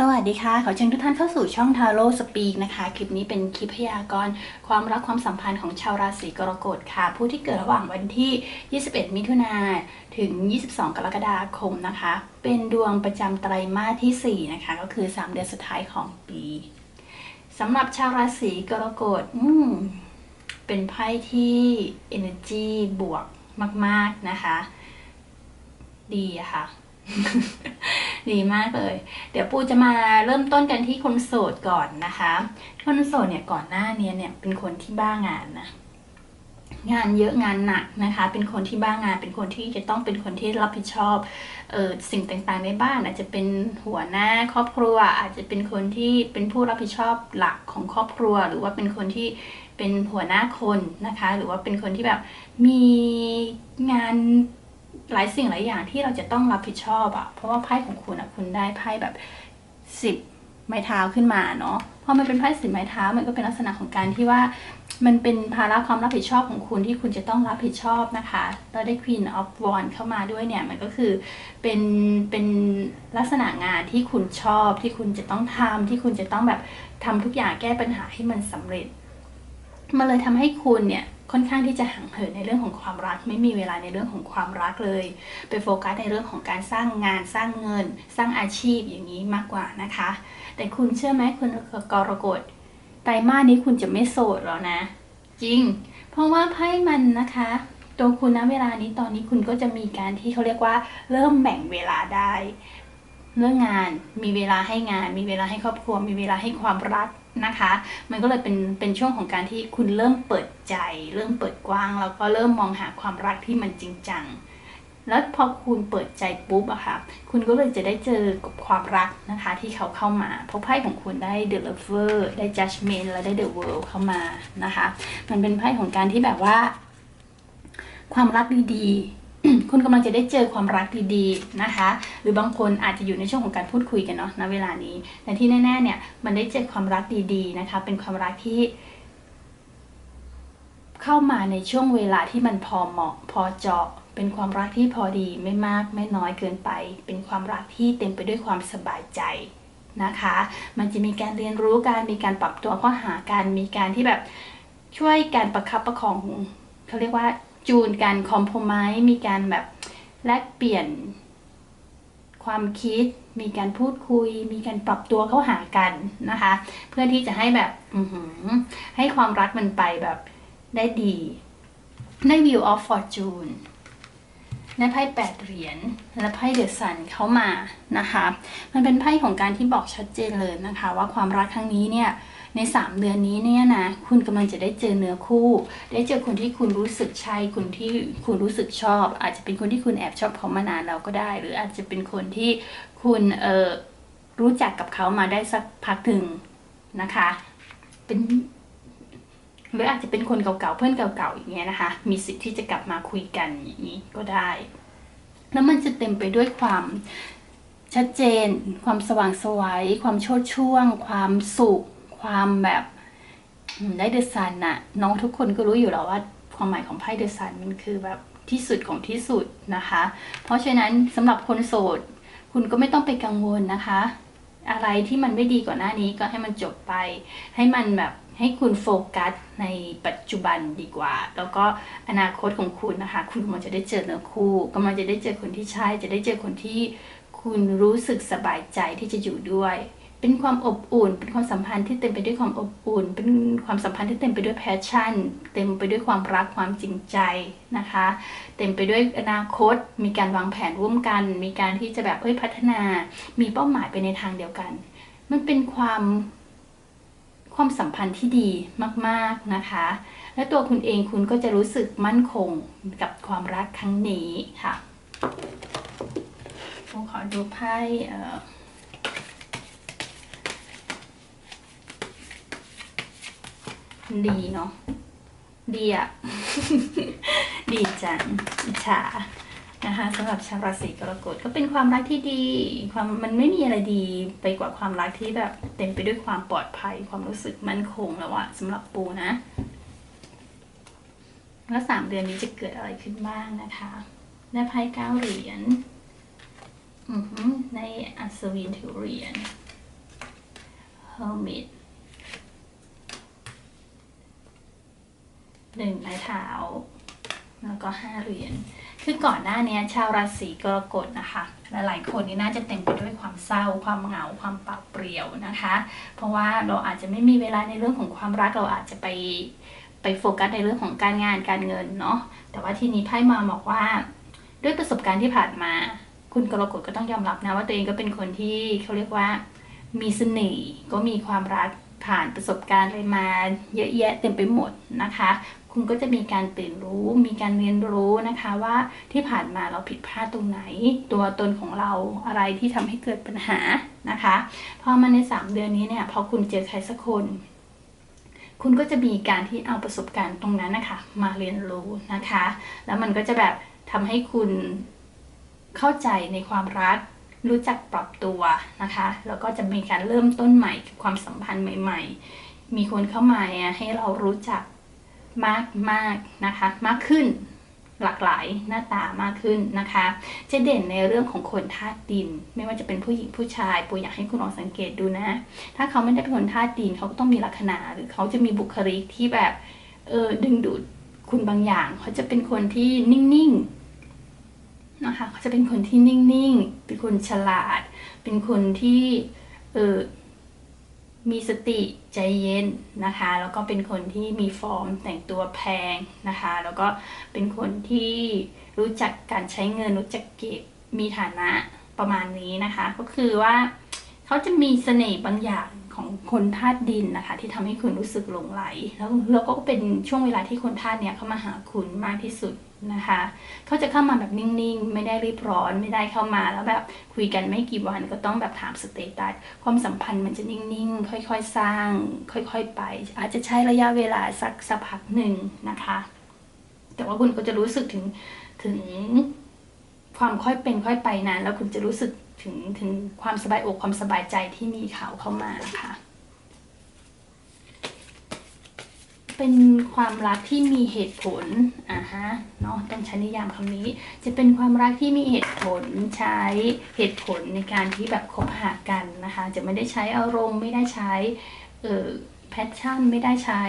สวัสดีค่ะ ขอเชิญทุกท่านเข้าสู่ช่องทาโร่สปีกนะคะ คลิปนี้เป็นคลิปพยากรณ์ความรักความสัมพันธ์ของชาวราศีกรกฎค่ะ ผู้ที่เกิดระหว่างวันที่ 21 มิถุนาถึง 22 กรกฎาคมนะคะ เป็นดวงประจำไตรมาสที่ 4 นะคะ ก็คือ 3 เดือนสุดท้ายของปีสำหรับชาวราศีกรกฎอืมเป็นไพ่ที่ energy บวกมาก ๆนะคะ ดีอะค่ะ ดีมากเลย เดี๋ยวปูจะมาเริ่มต้นกันที่คนโสดก่อนนะคะ คนโสดเนี่ยก่อนหน้านี้เนี่ยเป็นคนที่บ้างานนะงานเยอะงานหนักนะคะ เป็นคนที่บ้างาน เป็นคนที่จะต้องเป็นคนที่รับผิดชอบเออสิ่งต่างๆในบ้าน อาจจะเป็นหัวหน้าครอบครัว อาจจะเป็นคนที่เป็นผู้รับผิดชอบหลักของครอบครัว หรือว่าเป็นคนที่เป็นหัวหน้าคนนะคะ หรือว่าเป็นคนที่แบบมีงาน หลายสิ่งหลายอย่างที่เราจะต้องรับผิดชอบอะเพราะว่าไพ่ของคุณอะคุณได้ไพ่แบบสิบไม้เท้าขึ้นมาเนาะพอมันเป็นไพ่สิบไม้เท้ามันก็เป็นลักษณะของการที่ว่า มันเป็นภาระความรับผิดชอบของคุณที่คุณจะต้องรับผิดชอบนะคะแล้วได้ Queen of Wands เข้ามาด้วยเนี่ยมันก็คือเป็นเป็นลักษณะงานที่คุณชอบที่คุณจะต้องทำที่คุณจะต้องแบบทำทุกอย่างแก้ปัญหาให้มันสำเร็จมันเลยทำให้คุณเนี่ย ค่อนข้างที่จะห่างเหินในเรื่องของความรัก ไม่มีเวลาในเรื่องของความรักเลย ไปโฟกัสในเรื่องของการสร้างงานสร้างเงิน สร้างอาชีพอย่างนี้มากกว่านะคะ แต่คุณเชื่อไหมคุณกรกฎไตรมาสนี้คุณจะไม่โสดแล้วนะ จริง เพราะว่าไพ่มันนะคะตัวคุณนะเวลานี้ตอนนี้คุณก็จะมีการที่เขาเรียกว่า เริ่มแบ่งเวลาได้ เรื่องงานมีเวลาให้งาน มีเวลาให้ครอบครัว มีเวลาให้ความรัก นะคะ มันก็เลยเป็นเป็นช่วงของการที่คุณเริ่มเปิดใจ เริ่มเปิดกว้างแล้วก็เริ่มมองหาความรักที่มันจริงจังแล้วพอคุณเปิดใจปุ๊บอะค่ะ คุณก็เลยจะได้เจอกับความรักนะคะที่เขาเข้ามา เพราะไพ่ของคุณได้ The Lover ได้ Judgment และได้ The World เข้ามานะคะ มันเป็นไพ่ของการที่แบบว่า ความรักดีๆ คุณกำลังจะได้เจอความรักดีๆนะคะ หรือบางคนอาจจะอยู่ในช่วงของการพูดคุยกันเนาะณเวลานี้แต่ที่แน่ๆเนี่ยมันได้เจอความรักดีๆนะคะ เป็นความรักที่ เข้ามาในช่วงเวลาที่มันพอเหมาะ พอเจาะ เป็นความรักที่พอดีไม่มากไม่น้อยเกินไป เป็นความรักที่เต็มไปด้วยความสบายใจนะคะ มันจะมีการเรียนรู้การมีการปรับตัวเข้าหากันมีการที่แบบช่วยการประคับประคองเขาเรียกว่า จูนกันคอมโพมายมีการแบบแลกเปลี่ยนความคิด มีการพูดคุย มีการปรับตัวเข้าหากันนะคะ เพื่อที่จะให้แบบให้ความรักมันไปแบบได้ดีได้ View of Fortune ได้ไพ่แปดเหรียญและไพ่เดอะซันเข้ามานะคะ มันเป็นไพ่ของการที่บอกชัดเจนเลยนะคะ ว่าความรักครั้งนี้เนี่ย ใน 3 เดือนนี้เนี่ยนะ คุณกำลังจะได้เจอเนื้อคู่ ได้เจอคนที่คุณรู้สึกใช่คนที่คุณรู้สึกชอบ อาจจะเป็นคนที่คุณแอบชอบเขามานานแล้วก็ได้ หรืออาจจะเป็นคนที่คุณเออรู้จักกับเขามาได้สักพักหนึ่งนะคะ เป็นหรืออาจจะเป็นคนเก่าๆเพื่อนเก่าๆอย่างเงี้ยนะคะ มีสิทธิ์ที่จะกลับมาคุยกันอย่างนี้ก็ได้ แล้วมันจะเต็มไปด้วยความชัดเจน ความสว่างสวยความโชดช่วง ความสุข ความแบบได้เดซันน่ะน้องทุกคนก็รู้อยู่แล้วว่าความหมายของไพ่เดซันมันคือแบบที่สุดของที่สุดนะคะ เพราะฉะนั้นสำหรับคนโสด คุณก็ไม่ต้องไปกังวลนะคะ อะไรที่มันไม่ดีกว่าหน้านี้ก็ให้มันจบไป ให้มันแบบให้คุณโฟกัสในปัจจุบันดีกว่า แล้วก็อนาคตของคุณนะคะ คุณกำลังจะได้เจอเนื้อคู่กำลังจะได้เจอคนที่ใช่ จะได้เจอคนที่คุณรู้สึกสบายใจที่จะอยู่ด้วย เป็นความอบอุ่น เป็นความสัมพันธ์ที่เต็มไปด้วยความอบอุ่น เป็นความสัมพันธ์ที่เต็มไปด้วยแพชชั่น เต็มไปด้วยความรักความจริงใจนะคะ เต็มไปด้วยอนาคต มีการวางแผนร่วมกัน มีการที่จะแบบเอ้ยพัฒนา มีเป้าหมายไปในทางเดียวกัน มันเป็นความความสัมพันธ์ที่ดีมาก ๆ นะคะ และตัวคุณเองคุณก็จะรู้สึกมั่นคงกับความรักครั้งนี้ค่ะผมขอดูไพ่ ดีเนาะดีอะดีจังอิจฉานะคะสำหรับชาวราศีกรกฎก็เป็นความรักที่ดี ความมันไม่มีอะไรดีไปกว่าความรักที่แบบเต็มไปด้วยความปลอดภัย ความรู้สึกมั่นคงแล้วอะสำหรับปูนะ แล้วสามเดือนนี้จะเกิดอะไรขึ้นบ้างนะคะได้ไพ่เก้าเหรียญในอัศวินถือเหรียญ hermit หนึ่งไม้เท้าแล้วก็ห้าเหรียญคือก่อนหน้านี้ชาวราศีกรกฎนะคะหลายๆคนนี่น่าจะเต็มไปด้วยความเศร้า ความเหงาความเปล่าเปลี่ยวนะคะ เพราะว่าเราอาจจะไม่มีเวลาในเรื่องของความรักเราอาจจะไปไปโฟกัสในเรื่องของการงานการเงินเนาะแต่ว่าทีนี้ไพ่มาบอกว่า ด้วยประสบการณ์ที่ผ่านมา คุณกรกฎก็ต้องยอมรับนะว่าตัวเองก็เป็นคนที่เขาเรียกว่ามีเสน่ห์ก็มีความรักผ่านประสบการณ์อะไรมาเยอะแยะเต็มไปหมดนะคะ คุณก็จะมีการตื่นรู้ มีการเรียนรู้นะคะว่าที่ผ่านมาเราผิดพลาดตรงไหน ตัวตนของเราอะไรที่ทำให้เกิดปัญหานะคะพอมาใน 3 เดือนนี้เนี่ยพอคุณเจอใครสักคนคุณก็จะมีการที่เอาประสบการณ์ตรงนั้นนะคะ มาเรียนรู้นะคะ แล้วมันก็จะแบบทำให้คุณเข้าใจในความรัก รู้จักปรับตัวนะคะ แล้วก็จะมีการเริ่มต้นใหม่กับความสัมพันธ์ใหม่ ๆ มีคนเข้ามาให้เรารู้จัก มากมากนะคะมากขึ้นหลากหลายหน้าตามากขึ้นนะคะจะเด่นในเรื่องของคนธาตุดิน ไม่ว่าจะเป็นผู้หญิงผู้ชายปูอยากให้คุณลองสังเกตดูนะ ถ้าเขาไม่ได้เป็นคนธาตุดินเขาก็ต้องมีลักษณะหรือเขาจะมีบุคลิกที่แบบเออดึงดูดคุณบางอย่าง เขาจะเป็นคนที่นิ่งๆนะคะเขาจะเป็นคนที่นิ่งๆ เป็นคนฉลาด เป็นคนที่เออ มีสติใจเย็นนะคะ แล้วก็เป็นคนที่มีฟอร์มแต่งตัวแพงนะคะ แล้วก็เป็นคนที่รู้จักการใช้เงินรู้จักเก็บมีฐานะประมาณนี้นะคะ ก็คือว่าเขาจะมีเสน่ห์บางอย่าง ของคนธาตุดินนะคะ ที่ทำให้คุณรู้สึกหลงไหล แล้วแล้วก็เป็นช่วงเวลาที่คนธาตุเนี้ยเข้ามาหาคุณมากที่สุดนะคะเขาจะเข้ามาแบบนิ่งๆ ไม่ได้รีบร้อน ไม่ได้เข้ามาแล้วแบบคุยกันไม่กี่วันก็ต้องแบบถามสเตตัสความสัมพันธ์มันจะนิ่งๆ ค่อยๆ สร้าง ค่อยๆ ไป อาจจะใช้ระยะเวลาสักสักพักหนึ่งนะคะ แต่ว่าคุณก็จะรู้สึกถึงถึงความค่อยเป็นค่อยไปนานแล้วคุณจะรู้สึก ถึงถึงความสบายอกความสบายใจที่มีเขาเข้ามานะคะเป็นความรักที่มีเหตุผลอ่าฮะเนาะต้องใช้นิยามคำนี้ จะเป็นความรักที่มีเหตุผลใช้เหตุผลในการที่แบบคบหากันนะคะ จะไม่ได้ใช้อารมณ์ไม่ได้ใช้เอ่อแพชชั่นไม่ได้ใช้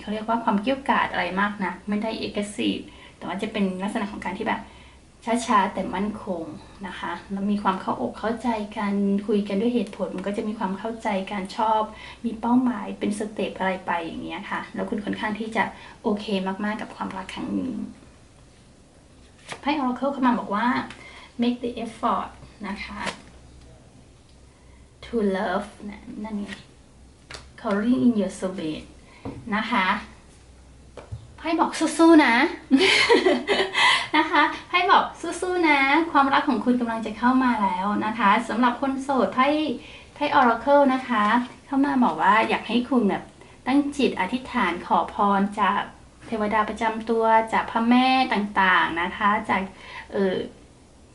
เขาเรียกว่าความเกี่ยวกาดอะไรมากนะไม่ได้เอกสีแต่ว่าจะเป็นลักษณะของการที่แบบ ช้าๆแต่มั่นคงนะคะแล้วมีความเข้าอกเข้าใจกันคุยกันด้วยเหตุผลมันก็จะมีความเข้าใจการชอบ มีเป้าหมายเป็นสเต็ปอะไรไปอย่างเงี้ยค่ะ แล้วคุณค่อนข้างที่จะโอเคมากๆกับความรักครั้งนี้ไพ่ Oracle เข้ามาบอกว่า make the effort นะคะ to love นั่นไง calling in your soul นะคะ ไพ่บอกสู้ๆนะ นะคะไพ่บอกสู้ๆนะ ความรักของคุณกำลังจะเข้ามาแล้วนะคะสำหรับคนโสดไพ่ไพ่ Oracle นะคะ เข้ามาบอกว่าอยากให้คุณแบบตั้งจิตอธิษฐานขอพรจากเทวดาประจำตัวจากพระแม่ต่างๆนะคะ จากเออ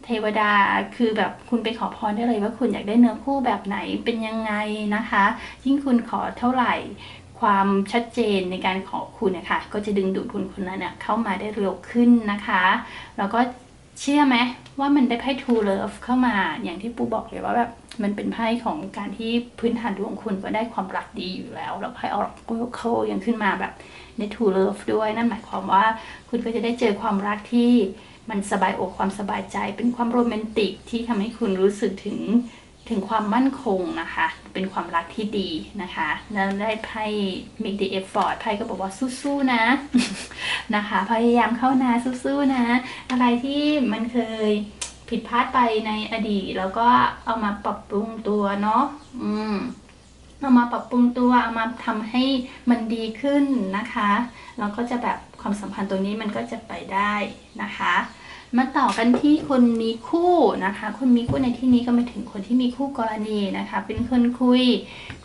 เทวดาคือแบบคุณไปขอพรได้เลยว่าคุณอยากได้เนื้อคู่แบบไหนเป็นยังไงนะคะ ยิ่งคุณขอเท่าไหร่ ความชัดเจนในการขอคุณนะคะก็จะดึงดูดคุณคนนั้นเข้ามาได้เร็วขึ้นนะคะ แล้วก็เชื่อไหมว่ามันได้ไพ่ True Love เข้ามาอย่างที่ปูบอกเลยว่าแบบมันเป็นไพ่ของการที่พื้นฐานดวงคุณก็ได้ความรักดีอยู่แล้ว แล้วไพ่ออกเขายังขึ้นมาแบบใน True Love ด้วยนั่นหมายความว่าคุณก็จะได้เจอความรักที่มันสบายอกความสบายใจ เป็นความโรแมนติกที่ทำให้คุณรู้สึกถึง ถึงความมั่นคงนะคะ เป็นความรักที่ดีนะคะ แล้วได้ไพ่ make the effort ไพ่ก็บอกว่าสู้ๆนะนะคะ พยายามเข้านาสู้ๆนะ อะไรที่มันเคยผิดพลาดไปในอดีต แล้วก็เอามาปรับปรุงตัวเนาะ อืมเอามาปรับปรุงตัว เอามาทำให้มันดีขึ้นนะคะ แล้วก็จะแบบความสัมพันธ์ตรงนี้มันก็จะไปได้นะคะ มาต่อกันที่คนมีคู่นะคะ คนมีคู่ในที่นี้ก็หมายถึงคนที่มีคู่กรณีนะคะ เป็นคนคุย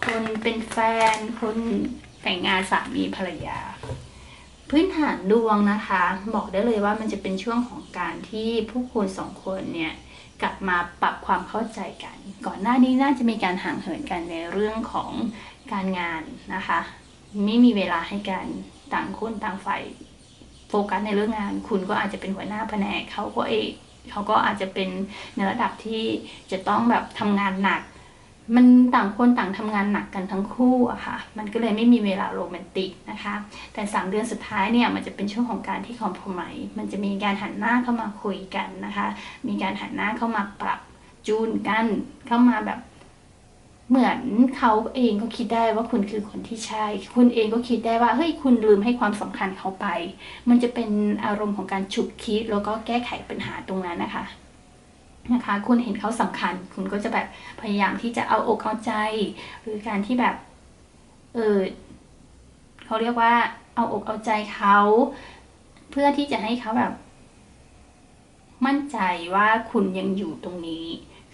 คนเป็นแฟน คนแต่งงานสามีภรรยา พื้นฐานดวงนะคะ บอกได้เลยว่ามันจะเป็นช่วงของการที่ผู้คุณสองคนเนี่ยกลับมาปรับความเข้าใจกัน ก่อนหน้านี้น่าจะมีการห่างเหินกันในเรื่องของการงานนะคะ ไม่มีเวลาให้กันต่างคนต่างฝ่าย โฟกัสในเรื่องงาน คุณก็อาจจะเป็นหัวหน้าแผนกเขาก็เอกเขาก็อาจจะเป็นในระดับที่จะต้องแบบทำงานหนัก มันต่างคนต่างทำงานหนักกันทั้งคู่อะค่ะ มันก็เลยไม่มีเวลาโรแมนติกนะคะ แต่สามเดือนสุดท้ายเนี่ยมันจะเป็นช่วงของการที่คอมโพมมันจะมีการหันหน้าเข้ามาคุยกันนะคะ มีการหันหน้าเข้ามาปรับจูนกันเข้ามาแบบ เหมือนเขาเองก็คิดได้ว่าคุณคือคนที่ใช่ คุณเองก็คิดได้ว่าเฮ้ยคุณลืมให้ความสำคัญเขาไป มันจะเป็นอารมณ์ของการฉุกคิดแล้วก็แก้ไขปัญหาตรงนั้นนะคะนะคะ คุณเห็นเขาสำคัญ คุณก็จะแบบพยายามที่จะเอาอกเอาใจ หรือการที่แบบเออเขาเรียกว่า เอาอกเอาใจเขาเพื่อที่จะให้เขาแบบ มั่นใจว่าคุณยังอยู่ตรงนี้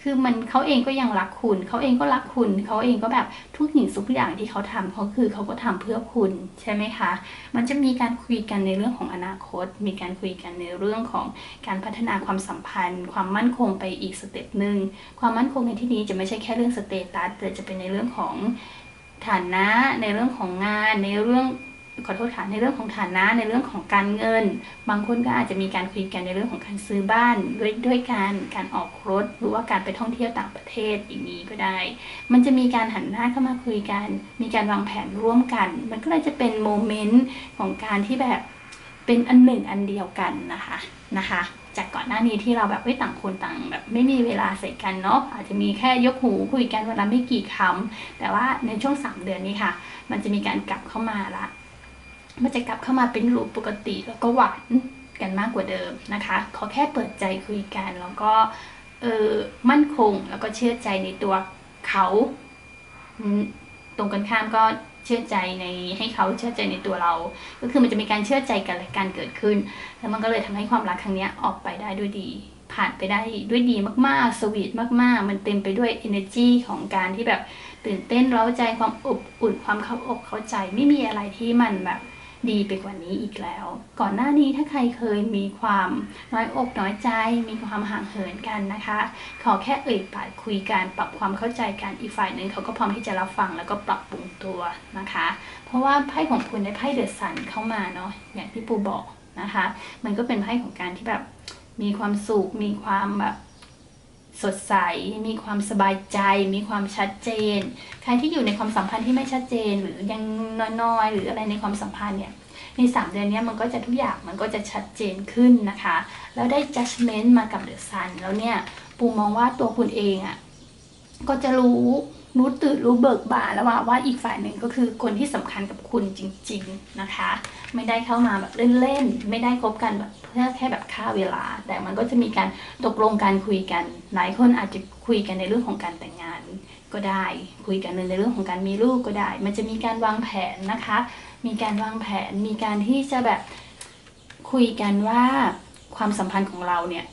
คือมันเขาเองก็ยังรักคุณ เขาเองก็รักคุณเขาเองก็แบบทุกสิ่งทุกอย่างที่เขาทำเขาคือเขาก็ทำเพื่อคุณใช่ไหมคะ มันจะมีการคุยกันในเรื่องของอนาคต มีการคุยกันในเรื่องของการพัฒนาความสัมพันธ์ ความมั่นคงไปอีกสเต็ปหนึ่งความมั่นคงในที่นี้จะไม่ใช่แค่เรื่องสเตตัสแต่จะเป็นในเรื่องของฐานะในเรื่องของงานในเรื่อง ขอโทษค่ะในเรื่องของฐานะในเรื่องของการเงิน บางคนก็อาจจะมีการคุยกันในเรื่องของการซื้อบ้านด้วยด้วยการการออกรถหรือว่าการไปท่องเที่ยวต่างประเทศอย่างนี้ก็ได้ มันจะมีการหันหน้าเข้ามาคุยกัน มีการวางแผนร่วมกัน มันก็เลยจะเป็นโมเมนต์ของการที่แบบเป็นอันหนึ่งอันเดียวกันนะคะนะคะ จากก่อนหน้านี้ที่เราแบบไม่ต่างคนต่างแบบไม่มีเวลาใส่กันเนาะอาจจะมีแค่ยกหูคุยกันวันละไม่กี่คำแต่ว่าในช่วง 3 เดือนนี้ค่ะ มันจะมีการกลับเข้ามาละ มันจะกลับเข้ามาเป็นรูปปกติแล้วก็หวานกันมากกว่าเดิมนะคะ ขอแค่เปิดใจคุยกัน แล้วก็เออมั่นคงแล้วก็เชื่อใจในตัวเขาตรงกันข้ามก็เชื่อใจในให้เขาเชื่อใจในตัวเรา ก็คือมันจะมีการเชื่อใจกันและการเกิดขึ้น แล้วมันก็เลยทำให้ความรักครั้งนี้ออกไปได้ด้วยดี ผ่านไปได้ด้วยดีมากๆ สวีทมากๆ มันเต็มไปด้วย energy ของการที่แบบตื่นเต้นเร้าใจความอบอุ่นความเข้าอกเข้าใจไม่มีอะไรที่มันแบบ ดีไปกว่านี้อีกแล้ว ก่อนหน้านี้ถ้าใครเคยมีความน้อยอกน้อยใจ มีความห่างเหินกันนะคะ ขอแค่เอ่ยปากคุยกันปรับความเข้าใจกันอีกฝ่ายหนึ่งเขาก็พร้อมที่จะรับฟังแล้วก็ปรับปรุงตัวนะคะ เพราะว่าไพ่ของคุณได้ไพ่เดือดสันเข้ามาเนาะอย่างที่ปูบอกนะคะ มันก็เป็นไพ่ของการที่แบบมีความสุขมีความแบบ สดใส มีความสบายใจ มีความชัดเจน ใครที่อยู่ในความสัมพันธ์ที่ไม่ชัดเจน หรือยังน้อยๆ หรืออะไรในความสัมพันธ์เนี่ย ในสามเดือนนี้มันก็จะทุกอย่างมันก็จะชัดเจนขึ้นนะคะ แล้วได้ judgment มากับเดอะซันแล้วเนี่ย ปูมองว่าตัวคุณเองอะ่ะก็จะรู้ รู้ตื่นรู้เบิกบานแล้วว่าว่าอีกฝ่ายหนึ่งก็คือคนที่สำคัญกับคุณจริง ๆนะคะ ไม่ได้เข้ามาแบบเล่นๆ ไม่ได้คบกันแบบเพื่อแค่แบบค่าเวลา แต่มันก็จะมีการตกลงการคุยกัน หลายคนอาจจะคุยกันในเรื่องของการแต่งงานก็ได้ คุยกันในเรื่องของการมีลูกก็ได้ มันจะมีการวางแผนนะคะ มีการวางแผน มีการที่จะแบบคุยกันว่าความสัมพันธ์ของเราเนี่ย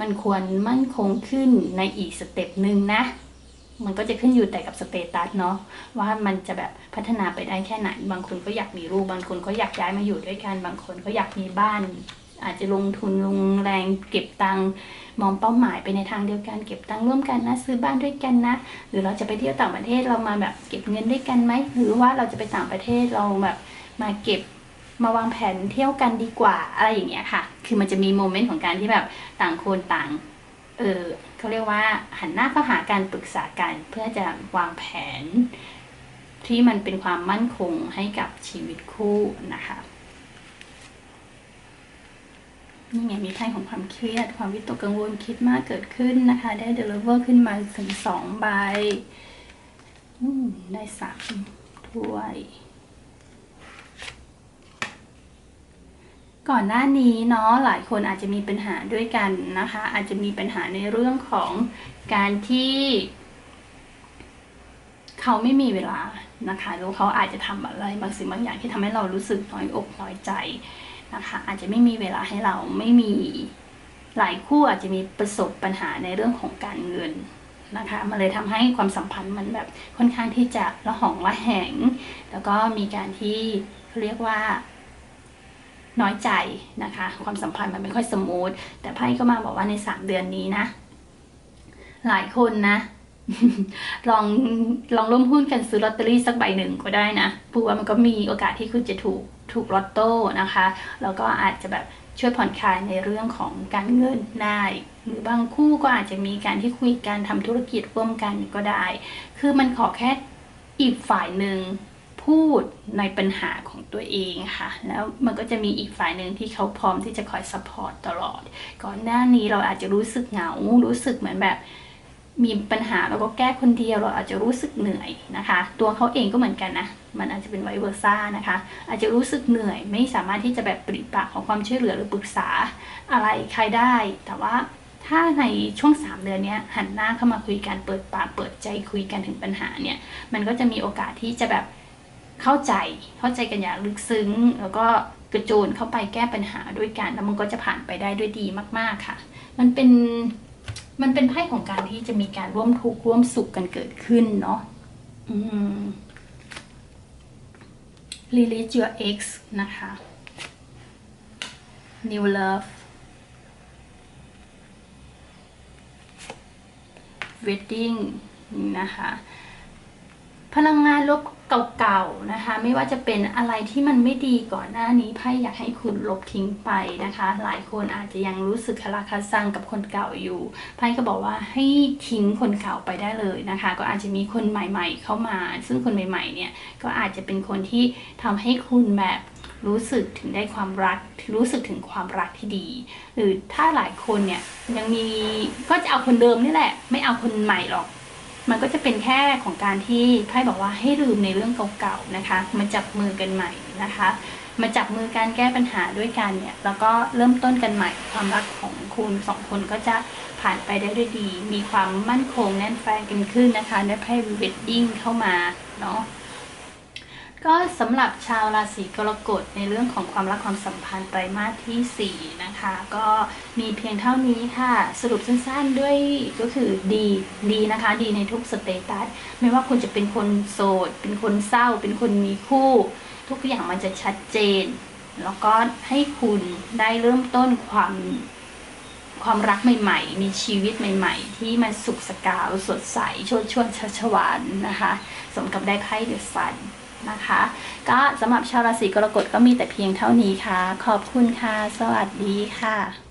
มันควรมั่นคงขึ้นในอีกสเต็ปหนึ่งนะ มันก็จะขึ้นอยู่แต่กับสเตตัสเนาะว่ามันจะแบบพัฒนาไปได้แค่ไหน บางคนก็อยากมีลูกบางคนก็อยากย้ายมาอยู่ด้วยกัน บางคนก็อยากมีบ้าน อาจจะลงทุนลงแรงเก็บตังค์มองเป้าหมายไปในทางเดียวกัน เก็บตังค์ร่วมกันนะ ซื้อบ้านด้วยกันนะ หรือเราจะไปเที่ยวต่างประเทศเรามาแบบเก็บเงินด้วยกันไหมหรือว่าเราจะไปต่างประเทศเราแบบมาเก็บมาวางแผนเที่ยวกันดีกว่าอะไรอย่างเงี้ยค่ะ คือมันจะมีโมเมนต์ของการที่แบบต่างคนต่าง เออเขาเรียกว่าหันหน้าเข้าหาการปรึกษากันเพื่อจะวางแผน ที่มันเป็นความมั่นคงให้กับชีวิตคู่นะคะนี่ไงมีไพ่ของความเครียด ความวิตกกังวลคิดมากเกิดขึ้นนะคะ ได้เดลิเวอร์ขึ้นมาถึงสองใบได้สามถ้วย ก่อนหน้านี้เนาะหลายคนอาจจะมีปัญหาด้วยกันนะคะ อาจจะมีปัญหาในเรื่องของการที่ เขาไม่มีเวลานะคะหรือเขาอาจจะทำอะไรบางสิ่งบางอย่างที่ทำให้เรารู้สึกน้อยอกน้อยใจนะคะ อาจจะไม่มีเวลาให้เราไม่มีหลายคู่อาจจะมีประสบปัญหาในเรื่องของการเงินนะคะมันเลยทำให้ความสัมพันธ์มันแบบค่อนข้างที่จะระหองระแหง แล้วก็มีการที่เรียกว่า น้อยใจนะคะ ความสัมพันธ์มันไม่ค่อยสมูทแต่ไพ่ก็มาบอกว่าในสามเดือนนี้นะ หลายคนนะลองลองร่วมหุ้นกันซื้อลอตเตอรี่สักใบหนึ่งก็ได้นะปูว่ามันก็มีโอกาสที่คุณจะถูกถูกลอตโต้นะคะ แล้วก็อาจจะแบบช่วยผ่อนคลายในเรื่องของการเงินได้ หรือบางคู่ก็อาจจะมีการที่คุยกันทำธุรกิจร่วมกันก็ได้ คือมันขอแค่อีกฝ่ายหนึ่ง พูดในปัญหาของตัวเองค่ะ แล้วมันก็จะมีอีกฝ่ายหนึ่งที่เขาพร้อมที่จะคอยซัพพอร์ตตลอด ก่อนหน้านี้เราอาจจะรู้สึกเหงา รู้สึกเหมือนแบบมีปัญหาเราก็แก้คนเดียวเราอาจจะรู้สึกเหนื่อยนะคะ ตัวเขาเองก็เหมือนกันนะ มันอาจจะเป็นไวเวอร์ซ่านะคะ อาจจะรู้สึกเหนื่อย ไม่สามารถที่จะแบบปริปากของความช่วยเหลือหรือปรึกษาอะไรใครได้ แต่ว่าถ้าในช่วง 3 เดือนนี้หันหน้าเข้ามาคุยกันเปิดปากเปิดใจคุยกันถึงปัญหาเนี่ย มันก็จะมีโอกาสที่จะแบบ เข้าใจเข้าใจกันอย่างลึกซึ้ง แล้วก็กระโจนเข้าไปแก้ปัญหาด้วยกัน แล้วมันก็จะผ่านไปได้ด้วยดีมาก ๆค่ะ มันเป็นมันเป็นไพ่ของการที่จะมีการร่วมทุกข์ร่วมสุขกันเกิดขึ้นเนาะอืม release your ex นะคะ new love wedding นะคะ พลังงานลบเก่าๆนะคะ ไม่ว่าจะเป็นอะไรที่มันไม่ดีก่อนหน้านี้ไพ่อยากให้คุณลบทิ้งไปนะคะ หลายคนอาจจะยังรู้สึกคาราคาซังกับคนเก่าอยู่ไพ่ก็บอกว่าให้ทิ้งคนเก่าไปได้เลยนะคะ ก็อาจจะมีคนใหม่ ๆ เข้ามา ซึ่งคนใหม่ ๆ เนี่ยก็อาจจะเป็นคนที่ทำให้คุณแบบรู้สึกถึงได้ความรัก รู้สึกถึงความรักที่ดี หรือถ้าหลายคนเนี่ยยังมีก็จะเอาคนเดิมนี่แหละ ไม่เอาคนใหม่หรอก มันก็จะเป็นแค่ของการที่ไพ่บอกว่าให้ลืมในเรื่องเก่าๆนะคะ มาจับมือกันใหม่นะคะ มาจับมือการแก้ปัญหาด้วยกันเนี่ย แล้วก็เริ่มต้นกันใหม่ความรักของคุณสองคนก็จะผ่านไปได้ด้วยดี มีความมั่นคงแน่นแฟนกันขึ้นนะคะได้ไพ่เวดดิ้งเข้ามาเนาะ ก็สำหรับชาวราศีกรกฎในเรื่องของความรักความสัมพันธ์ไตรมาสที่ 4 นะคะ ก็มีเพียงเท่านี้ค่ะ สรุปสั้นๆด้วยก็คือดีดีนะคะ ดีในทุกสเตตัสไม่ว่าคุณจะเป็นคนโสด เป็นคนเศร้า เป็นคนมีคู่ ทุกอย่างมันจะชัดเจน แล้วก็ให้คุณได้เริ่มต้นความความรักใหม่ๆ มีชีวิตใหม่ ๆ ที่มันสุขสกาวสดใสชดช่วงชัชวานนะคะ สมกับได้ไพ่เดือะซัน นะคะ ก็สำหรับชาวราศีกรกฎก็มีแต่เพียงเท่านี้ค่ะ ขอบคุณค่ะ สวัสดีค่ะ